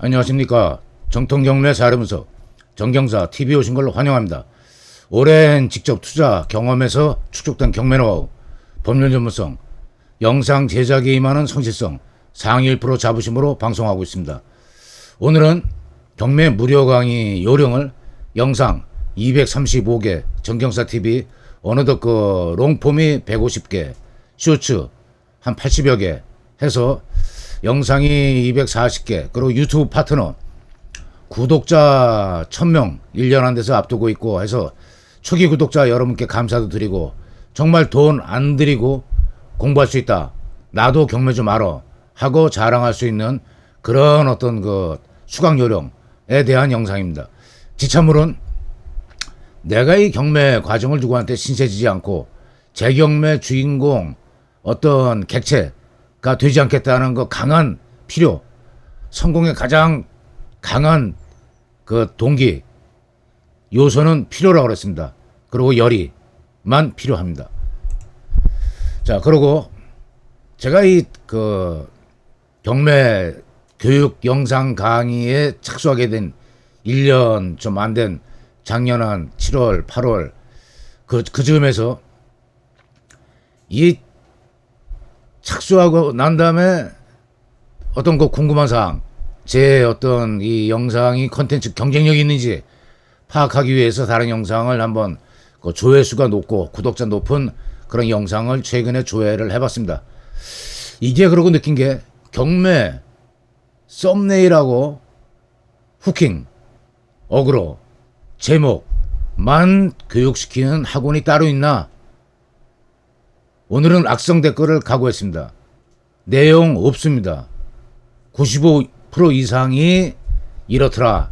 안녕하십니까. 정통경매 사례분석 정경사 TV 오신 걸로 환영합니다. 오랜 직접 투자 경험에서 축적된 경매 노하우, 법률 전문성, 영상 제작에 임하는 성실성, 상위 1% 자부심으로 방송하고 있습니다. 오늘은 경매 무료 강의 요령을 영상 235개, 정경사 TV 어느덧 그 롱폼이 150개, 쇼츠 한 80여 개 해서 영상이 240개, 그리고 유튜브 파트너 구독자 1000명 1년 안 돼서 앞두고 있고 해서 초기 구독자 여러분께 감사도 드리고 정말 돈 안 들이고 공부할 수 있다. 나도 경매 좀 알아. 하고 자랑할 수 있는 그런 어떤 그 수강 요령에 대한 영상입니다. 지참물은 내가 이 경매 과정을 누구한테 신세지지 않고 제 경매 주인공 어떤 객체 가 되지 않겠다는 그 강한 필요, 성공의 가장 강한 그 동기 요소는 필요라고 그랬습니다. 그리고 열의만 필요합니다. 자, 그리고 제가 이 그 경매 교육 영상 강의에 착수하게 된 1년 좀 안 된 작년 한 7월, 8월 그, 그 즈음에서 이 착수하고 난 다음에 어떤 그 궁금한 사항, 제 어떤 이 영상이 컨텐츠 경쟁력이 있는지 파악하기 위해서 다른 영상을 한번 그 조회수가 높고 구독자 높은 그런 영상을 최근에 조회를 해봤습니다. 이게 그러고 느낀 게 경매, 썸네일하고 후킹, 어그로, 제목만 교육시키는 학원이 따로 있나? 오늘은 악성 댓글을 각오했습니다. 내용 없습니다. 95% 이상이 이렇더라.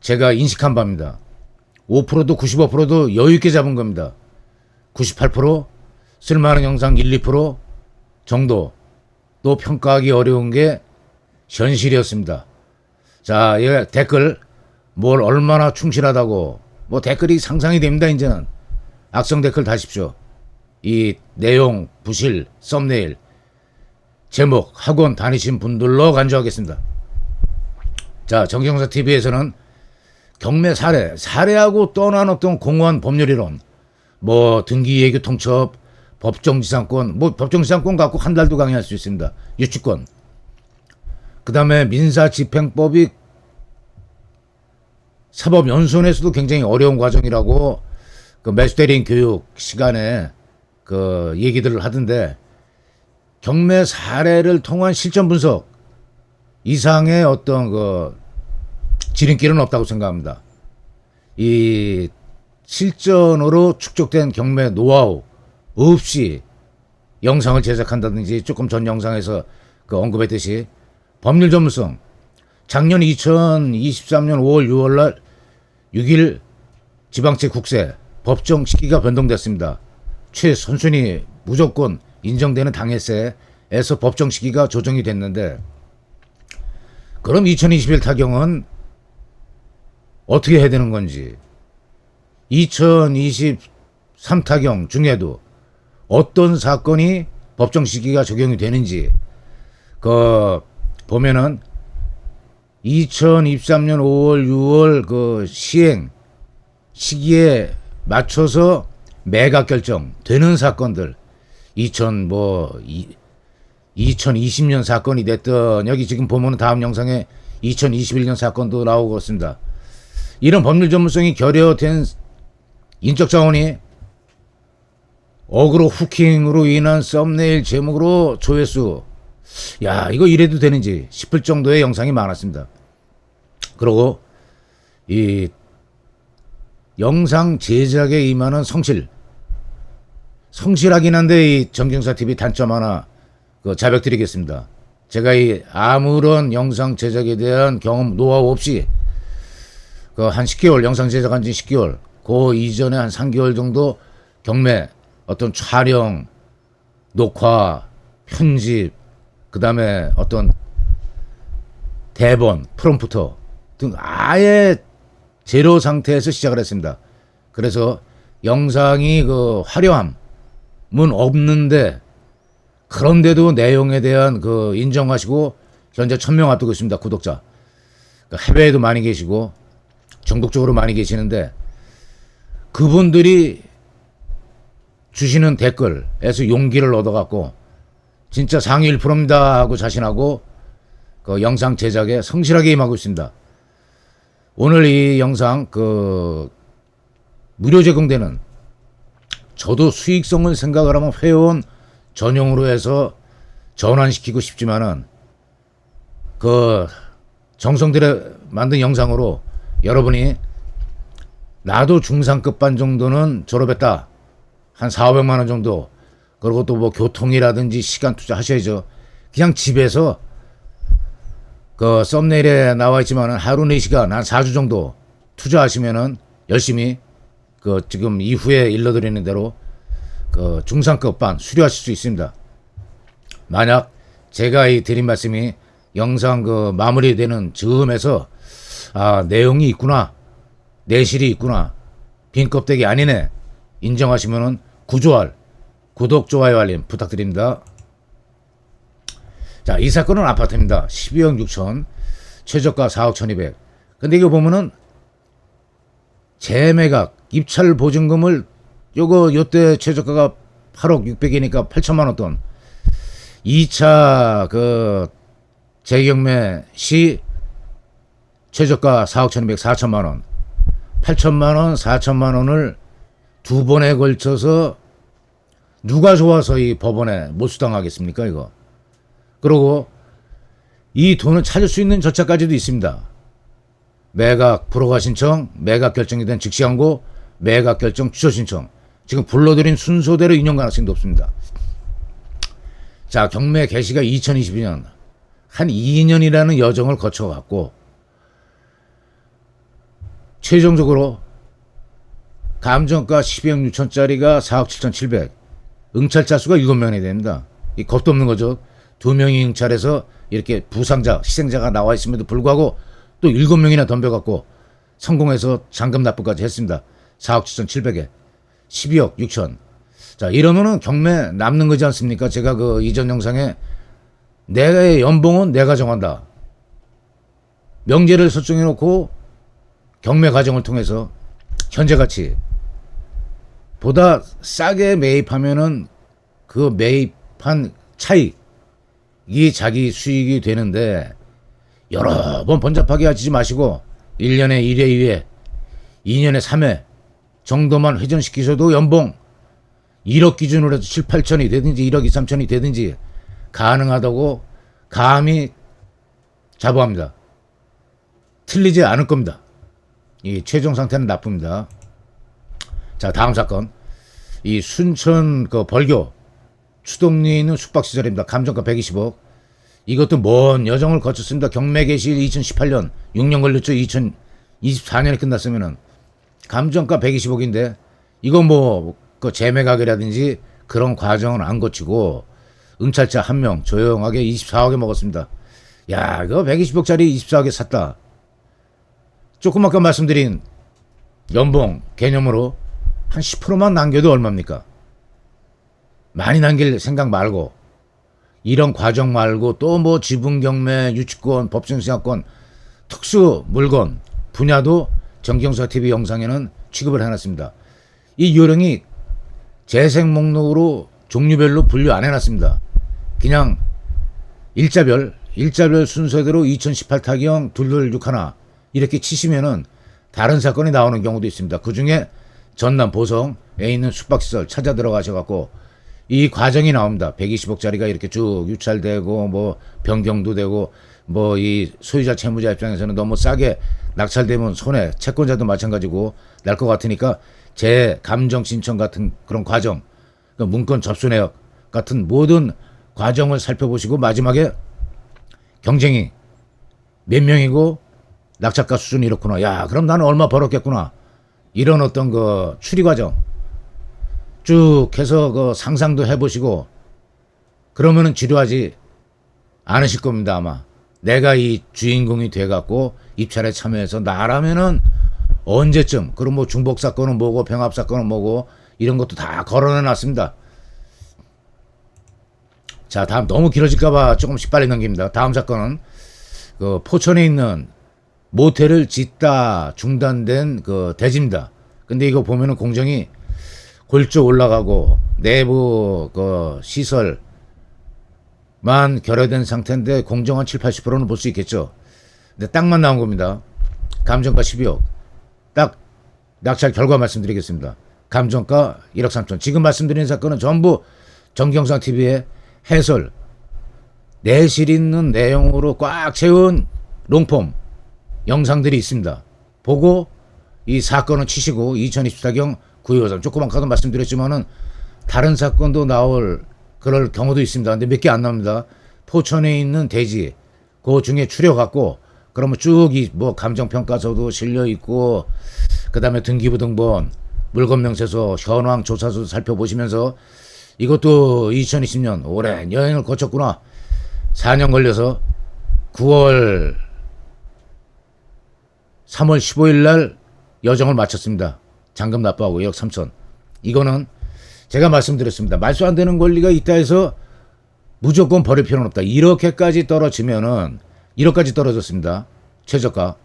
제가 인식한 바입니다. 5%도 95%도 여유있게 잡은 겁니다. 98% 쓸만한 영상 1, 2% 정도 또 평가하기 어려운 게 현실이었습니다. 자, 이 댓글 뭘 얼마나 충실하다고 뭐 댓글이 상상이 됩니다. 이제는 악성 댓글 다십시오. 이 내용 부실 썸네일 제목 학원 다니신 분들로 간주하겠습니다. 자, 정경사 TV에서는 경매 사례, 사례하고 어떤 공무원 법률이론, 뭐 등기 예규 통첩, 법정지상권, 뭐 법정지상권 갖고 한 달도 강의할 수 있습니다. 유치권. 그 다음에 민사집행법이 사법연수원에서도 굉장히 어려운 과정이라고 그 매수대리인 교육 시간에 그 얘기들을 하던데 경매 사례를 통한 실전 분석 이상의 어떤 그 지름길은 없다고 생각합니다. 이 실전으로 축적된 경매 노하우 없이 영상을 제작한다든지 조금 전 영상에서 그 언급했듯이 법률 전문성 작년 2023년 5월 6월 날 6일 지방채 국세 법정 시기가 변동됐습니다. 최선순위 무조건 인정되는 당해세에서 법정 시기가 조정이 됐는데 그럼 2021 타경은 어떻게 해야 되는 건지 2023 타경 중에도 어떤 사건이 법정 시기가 적용이 되는지 그 보면은 2023년 5월 6월 그 시행 시기에 맞춰서 매각 결정 되는 사건들 2000 뭐 2020년 사건이 됐던 여기 지금 보면은 다음 영상에 2021년 사건도 나오고 있습니다. 이런 법률 전문성이 결여된 인적 자원이 어그로 후킹으로 인한 썸네일 제목으로 조회수 야 이거 이래도 되는지 싶을 정도의 영상이 많았습니다. 그리고 이 영상 제작에 임하는 성실 성실하긴 한데 이 정경사 TV 단점 하나 그 자백 드리겠습니다. 제가 이 아무런 영상 제작에 대한 경험 노하우 없이 그 한 10개월 영상 제작한 지 10개월 그 이전에 한 3개월 정도 경매 어떤 촬영 녹화 편집 그 다음에 어떤 대본 프롬프터 등 아예 제로 상태에서 시작을 했습니다. 그래서 영상이 그 화려함은 없는데 그런데도 내용에 대한 그 인정하시고 현재 1000명 앞두고 있습니다. 구독자. 그러니까 해외에도 많이 계시고 전국적으로 많이 계시는데 그분들이 주시는 댓글에서 용기를 얻어갖고 진짜 상위 1%입니다 하고 자신하고 그 영상 제작에 성실하게 임하고 있습니다. 오늘 이 영상 그 무료 제공되는 저도 수익성을 생각을 하면 회원 전용으로 해서 전환시키고 싶지만은 그 정성 들여 만든 영상으로 여러분이 나도 중상급 반 정도는 졸업했다. 한 4, 500만 원 정도. 그리고 또 뭐 교통이라든지 시간 투자 하셔야죠. 그냥 집에서 그 썸네일에 나와 있지만은 하루 4시간 한 4주 정도 투자하시면은 열심히 그 지금 이후에 일러드리는 대로 그 중상급 반 수료하실 수 있습니다. 만약 제가 이 드린 말씀이 영상 그 마무리되는 즈음에서 아 내용이 있구나 내실이 있구나 빈 껍데기 아니네 인정하시면은 구조할 구독 좋아요 알림 부탁드립니다. 자, 이 사건은 아파트입니다. 12억 6천, 최저가 4억 1200. 근데 이거 보면은 재매각, 입찰 보증금을 요거 요때 최저가가 8억 6백이니까 8천만 원 돈. 2차 그 재경매 시 최저가 4억 1200 4천만 원. 8천만 원, 4천만 원을 두 번에 걸쳐서 누가 좋아서 이 법원에 몰수당하겠습니까, 이거? 그리고 이 돈을 찾을 수 있는 절차까지도 있습니다. 매각 불허가 신청, 매각 결정이 된 즉시 항고, 매각 결정 취소 신청. 지금 불러드린 순서대로 인용 가능성이 높습니다. 자, 경매 개시가 2022년 한 2년이라는 여정을 거쳐갔고 최종적으로 감정가 12억 6천짜리가 4억 7천 7백 응찰자 수가 7명이 됩니다. 이 겁도 없는 거죠. 두 명이 응찰해서 이렇게 부상자, 희생자가 나와 있음에도 불구하고 또 7명이나 덤벼갖고 성공해서 잔금 납부까지 했습니다. 4억 7천 7백에 12억 6천. 자, 이러면은 경매 남는 거지 않습니까? 제가 그 이전 영상에 내 연봉은 내가 정한다. 명제를 설정해 놓고 경매 과정을 통해서 현재 가치 보다 싸게 매입하면은 그 매입한 차익 이 자기 수익이 되는데 여러 번 번잡하게 하지 마시고 1년에 1회 2회 2년에 3회 정도만 회전시키셔도 연봉 1억 기준으로 해서 7, 8천이 되든지 1억 2, 3천이 되든지 가능하다고 감히 자부합니다. 틀리지 않을 겁니다. 이 최종 상태는 나쁩니다. 자, 다음 사건. 이 순천 그 벌교 추동리에 있는 숙박시설입니다. 감정가 120억. 이것도 먼 여정을 거쳤습니다. 경매 개시 2018년 6년 걸렸죠. 2024년에 끝났으면은 감정가 120억인데 이거 뭐그 재매각이라든지 그런 과정은 안 거치고 응찰자 한 명 조용하게 24억에 먹었습니다. 야, 이거 120억짜리 24억에 샀다. 조금 아까 말씀드린 연봉 개념으로 한 10%만 남겨도 얼마입니까? 많이 남길 생각 말고 이런 과정 말고 또 뭐 지분 경매, 유치권, 법정 시작권, 특수 물건 분야도 정경사 TV 영상에는 취급을 해놨습니다. 이 요령이 재생 목록으로 종류별로 분류 안 해놨습니다. 그냥 일자별 일자별 순서대로 2018 타경 둘둘 6 하나 이렇게 치시면은 다른 사건이 나오는 경우도 있습니다. 그 중에 전남 보성에 있는 숙박시설 찾아 들어가셔갖고 이 과정이 나옵니다. 120억짜리가 이렇게 쭉 유찰되고 뭐 변경도 되고 뭐 이 소유자 채무자 입장에서는 너무 싸게 낙찰되면 손해 채권자도 마찬가지고 날 것 같으니까 제 감정 신청 같은 그런 과정 그 문건 접수 내역 같은 모든 과정을 살펴보시고 마지막에 경쟁이 몇 명이고 낙찰가 수준이 이렇구나. 야, 그럼 나는 얼마 벌었겠구나. 이런 어떤 그 추리 과정 쭉 해서 그 상상도 해보시고 그러면은 지루하지 않으실 겁니다 아마 내가 이 주인공이 돼갖고 입찰에 참여해서 나라면은 언제쯤 그럼 뭐 중복 사건은 뭐고 병합 사건은 뭐고 이런 것도 다 걸어내 놨습니다 자, 다음 너무 길어질까봐 조금씩 빨리 넘깁니다. 다음 사건은 그 포천에 있는 모텔을 짓다 중단된 그 대지입니다. 근데 이거 보면은 공정이 골조 올라가고 내부 그 시설만 결여된 상태인데 공정 한 7, 80%는 볼 수 있겠죠. 근데 땅만 나온 겁니다. 감정가 12억. 딱 낙찰 결과 말씀드리겠습니다. 감정가 1억 3천. 지금 말씀드린 사건은 전부 정경상 TV의 해설, 내실 있는 내용으로 꽉 채운 롱폼 영상들이 있습니다. 보고 이 사건은 치시고 2024경 923 조그만 카드 말씀드렸지만은 다른 사건도 나올 그럴 경우도 있습니다. 근데 몇 개 안 나옵니다. 포천에 있는 대지 그 중에 추려갖고 그러면 쭉 이 뭐 감정평가서도 실려 있고 그다음에 등기부등본 물건명세서 현황 조사서 살펴보시면서 이것도 2020년 올해 여행을 거쳤구나 4년 걸려서 9월 3월 15일 날 여정을 마쳤습니다. 잔금 납부하고 2억 3천. 이거는 제가 말씀드렸습니다. 말도 안 되는 권리가 있다 해서 무조건 버릴 필요는 없다. 이렇게까지 떨어지면은 1억까지 떨어졌습니다. 최저가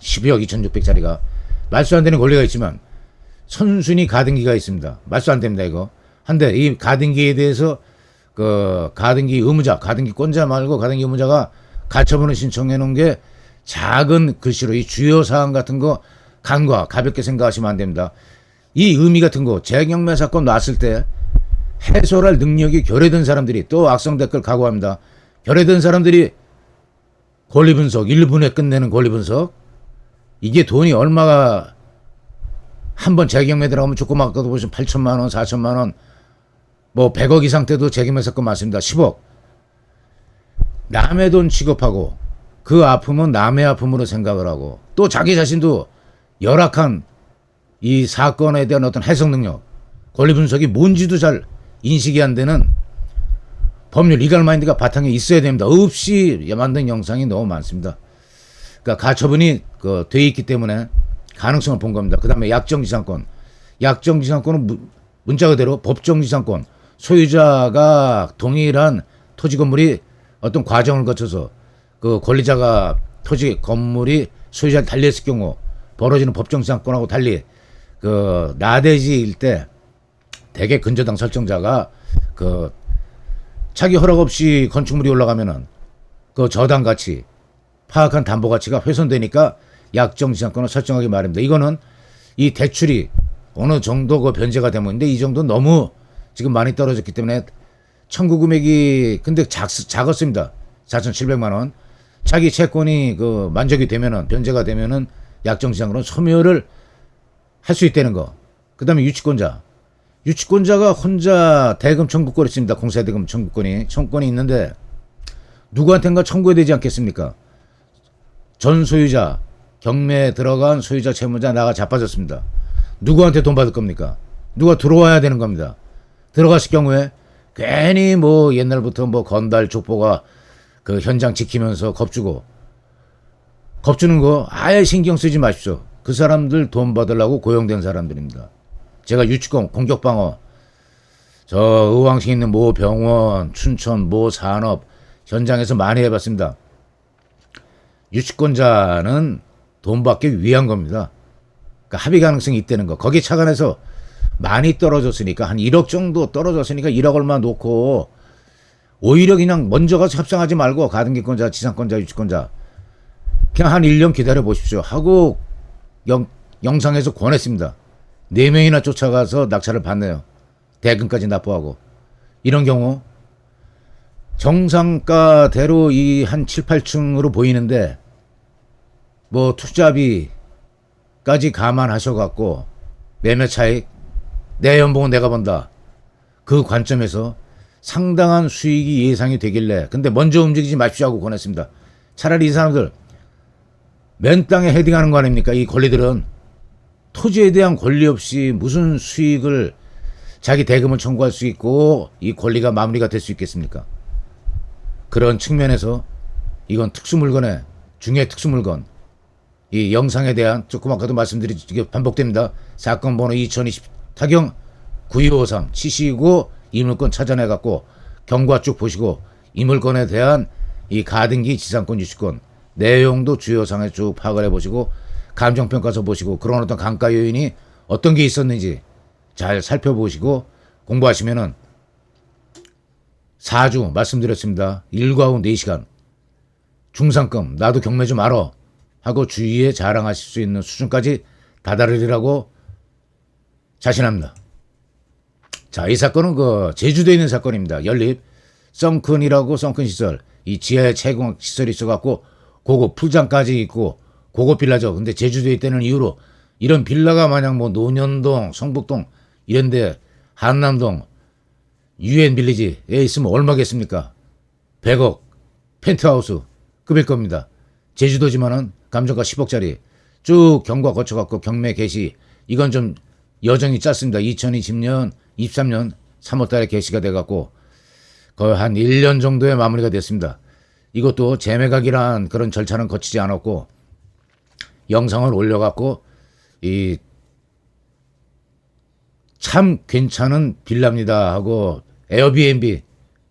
12억 2,600짜리가 말도 안 되는 권리가 있지만 선순위 가등기가 있습니다. 말도 안 됩니다 이거. 한데 이 가등기에 대해서 그 가등기 의무자, 가등기권자 말고 가등기 의무자가 가처분을 신청해 놓은 게 작은 글씨로 이 주요 사항 같은 거 간과 가볍게 생각하시면 안 됩니다. 이 의미 같은 거 재경매 사건 났을 때 해소할 능력이 결여된 사람들이 또 악성 댓글 각오합니다. 결여된 사람들이 권리 분석 1분에 끝내는 권리 분석 이게 돈이 얼마가 한 번 재경매 들어가면 조그맣게도 보시면 8천만 원, 4천만 원, 뭐 100억 이상 때도 재경매 사건 많습니다. 10억. 남의 돈 취급하고 그 아픔은 남의 아픔으로 생각을 하고 또 자기 자신도 열악한 이 사건에 대한 어떤 해석 능력, 권리 분석이 뭔지도 잘 인식이 안 되는 법률 리갈 마인드가 바탕에 있어야 됩니다. 없이 만든 영상이 너무 많습니다. 그러니까 가처분이 그 돼 있기 때문에 가능성을 본 겁니다. 그다음에 약정지상권, 약정지상권은 무- 문자 그대로 법정지상권, 소유자가 동일한 토지 건물이 어떤 과정을 거쳐서 그 권리자가 토지 건물이 소유자를 달리했을 경우 벌어지는 법정지상권하고 달리 그 나대지일 때 대개 근저당 설정자가 그 자기 허락 없이 건축물이 올라가면은 그 저당 가치 파악한 담보 가치가 훼손되니까 약정 지상권을 설정하기 마련입니다. 이거는 이 대출이 어느 정도 그 변제가 되면 근데 이 정도 너무 지금 많이 떨어졌기 때문에 청구 금액이 근데 작, 작았습니다. 4,700만 원. 자기 채권이 그 만족이 되면은 변제가 되면은 약정 지상권은 소멸을 할 수 있다는 거. 그 다음에 유치권자. 유치권자가 혼자 대금 청구권이 있습니다. 공사대금 청구권이 청구권이 있는데 누구한텐가 청구해야 되지 않겠습니까? 전 소유자 경매에 들어간 소유자 채무자 나가 자빠졌습니다. 누구한테 돈 받을 겁니까? 누가 들어와야 되는 겁니다. 들어갔을 경우에 괜히 뭐 옛날부터 뭐 건달 족보가 그 현장 지키면서 겁주고 겁주는 거 아예 신경 쓰지 마십시오. 그 사람들 돈 받으려고 고용된 사람들입니다. 제가 유치권 공격방어 저 의왕시 있는 모 병원, 춘천 모 산업 현장에서 많이 해봤습니다. 유치권자는 돈 받기 위한 겁니다. 그러니까 합의 가능성이 있다는 거. 거기에 착안해서 많이 떨어졌으니까 한 1억 정도 떨어졌으니까 1억 얼마 놓고 오히려 그냥 먼저 가서 협상하지 말고 가등기권자, 지상권자, 유치권자 그냥 한 1년 기다려 보십시오 하고 영, 영상에서 권했습니다. 네 명이나 쫓아가서 낙찰을 받네요. 대금까지 납부하고 이런 경우 정상가대로 이 한 7, 8층으로 보이는데 뭐 투자비까지 감안하셔 갖고 매매 차익 내 연봉은 내가 번다. 그 관점에서 상당한 수익이 예상이 되길래 근데 먼저 움직이지 마십시오 하고 권했습니다. 차라리 이 사람들 맨 땅에 헤딩하는 거 아닙니까? 이 권리들은 토지에 대한 권리 없이 무슨 수익을 자기 대금을 청구할 수 있고 이 권리가 마무리가 될 수 있겠습니까? 그런 측면에서 이건 특수물건의 중의 특수물건 이 영상에 대한 조금 아까도 말씀드린 반복됩니다. 사건 번호 2020 타경 9253 치시고 이 물건 찾아내 갖고 경과 쭉 보시고 이 물건에 대한 이 가등기 지상권 유치권 내용도 주요 상에 쭉 파악을 해보시고 감정평가서 보시고 그런 어떤 감가 요인이 어떤 게 있었는지 잘 살펴보시고 공부하시면은 4주 말씀드렸습니다. 일과 후 4시간 중상급 나도 경매 좀 알아 하고 주위에 자랑하실 수 있는 수준까지 다다르리라고 자신합니다. 자, 이 사건은 그 제주도에 있는 사건입니다. 연립 썬큰이라고 썬큰 시설 이 지하에 채광 시설이 있어갖고 고급 풀장까지 있고 고급 빌라죠. 근데 제주도에 있다는 이유로 이런 빌라가 만약 뭐 노년동, 성북동 이런데 한남동 유엔 빌리지에 있으면 얼마겠습니까? 100억 펜트하우스 급일 겁니다. 제주도지만은 감정가 10억짜리 쭉 경과 거쳐갖고 경매 개시 이건 좀 여정이 짧습니다. 2020년 23년 3월달에 개시가 돼갖고 거의 한 1년 정도의 마무리가 됐습니다. 이것도 재매각이란 그런 절차는 거치지 않았고 영상을 올려갖고 이 참 괜찮은 빌라입니다 하고 에어비앤비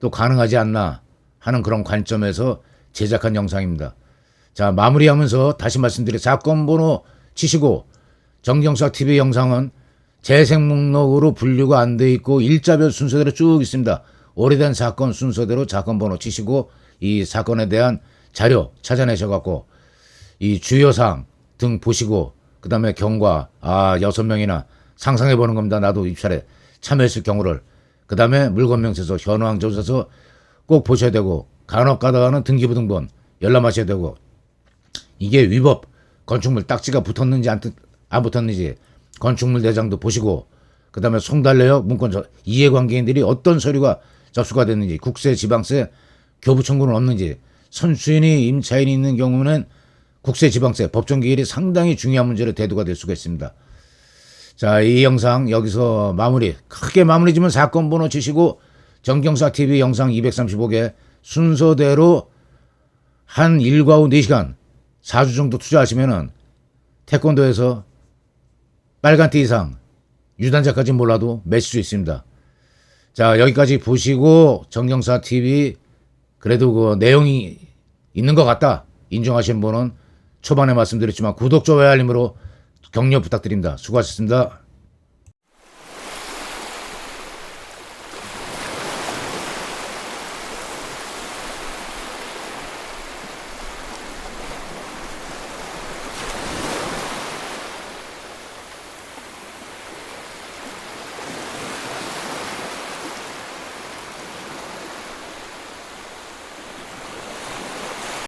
또 가능하지 않나 하는 그런 관점에서 제작한 영상입니다. 자 마무리하면서 다시 말씀드려 사건 번호 치시고 정경사 TV 영상은 재생 목록으로 분류가 안 돼 있고 일자별 순서대로 쭉 있습니다. 오래된 사건 순서대로 사건 번호 치시고 이 사건에 대한 자료 찾아내셔 갖고 이 주요 사항 등 보시고 그다음에 경과 아 여섯 명이나 상상해 보는 겁니다. 나도 입찰에 참여했을 경우를 그다음에 물건 명세서 현황 조사서 꼭 보셔야 되고 간혹 가다가는 등기부등본 열람하셔야 되고 이게 위법 건축물 딱지가 붙었는지 안, 뜨- 안 붙었는지 건축물 대장도 보시고 그다음에 송달래역 문건 저 이해관계인들이 어떤 서류가 접수가 됐는지 국세 지방세 교부 청구는 없는지 선수인이 임차인이 있는 경우는 국세 지방세 법정 기일이 상당히 중요한 문제로 대두가 될 수가 있습니다. 자, 이 영상 여기서 마무리. 크게 마무리 지면 사건 번호 치시고 정경사 TV 영상 235개 순서대로 한 일과 후 4시간 4주 정도 투자하시면은 태권도에서 빨간띠 이상 유단자까지 몰라도 매실 수 있습니다. 자, 여기까지 보시고 정경사 TV 그래도 그 내용이 있는 것 같다. 인정하신 분은 초반에 말씀드렸지만 구독, 좋아요, 알림으로 격려 부탁드립니다. 수고하셨습니다.